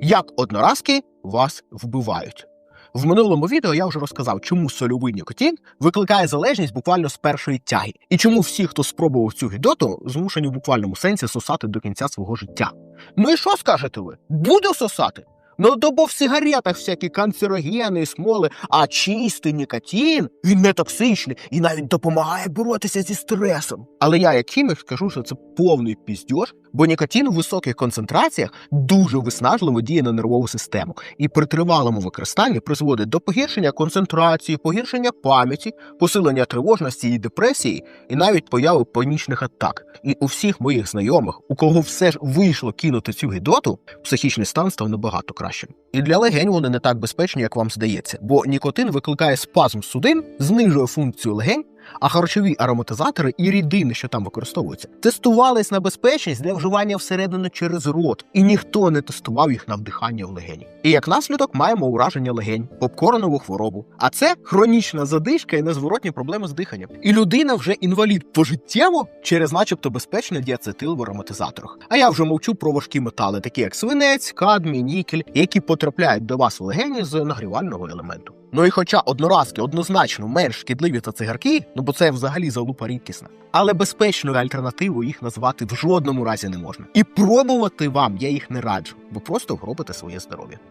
Як одноразки вас вбивають. В минулому відео я вже розказав, чому сольовий нікотин викликає залежність буквально з першої тяги, і чому всі, хто спробував цю гідоту, змушені в буквальному сенсі сосати до кінця свого життя. Ну і що скажете ви? Буду сосати? Ну, то бо в сигаретах всякі канцерогени, смоли, а чистий нікотин, він не токсичний і навіть допомагає боротися зі стресом. Але я, як хімік, скажу, що це повний піздьош, бо нікотин у високих концентраціях дуже виснажливо діє на нервову систему і при тривалому використанні призводить до погіршення концентрації, погіршення пам'яті, посилення тривожності і депресії, і навіть появи панічних атак. І у всіх моїх знайомих, у кого все ж вийшло кинути цю гідоту, психічний стан став набагато кращим. І для легень вони не так безпечні, як вам здається, бо нікотин викликає спазм судин, знижує функцію легень. А харчові ароматизатори і рідини, що там використовуються, тестувались на безпечність для вживання всередину через рот, і ніхто не тестував їх на вдихання в легені. І як наслідок маємо ураження легень, попкоронову хворобу. А це хронічна задишка і незворотні проблеми з диханням. І людина вже інвалід пожиттєво через, начебто, безпечний діацетил в ароматизаторах. А я вже мовчу про важкі метали, такі як свинець, кадмій, нікель, які потрапляють до вас в легені з нагрівального елементу. Ну і хоча одноразки однозначно менш шкідливі та цигарки, ну бо це взагалі залупа рідкісна, але безпечною альтернативою їх назвати в жодному разі не можна. І пробувати вам я їх не раджу, бо просто гробите своє здоров'я.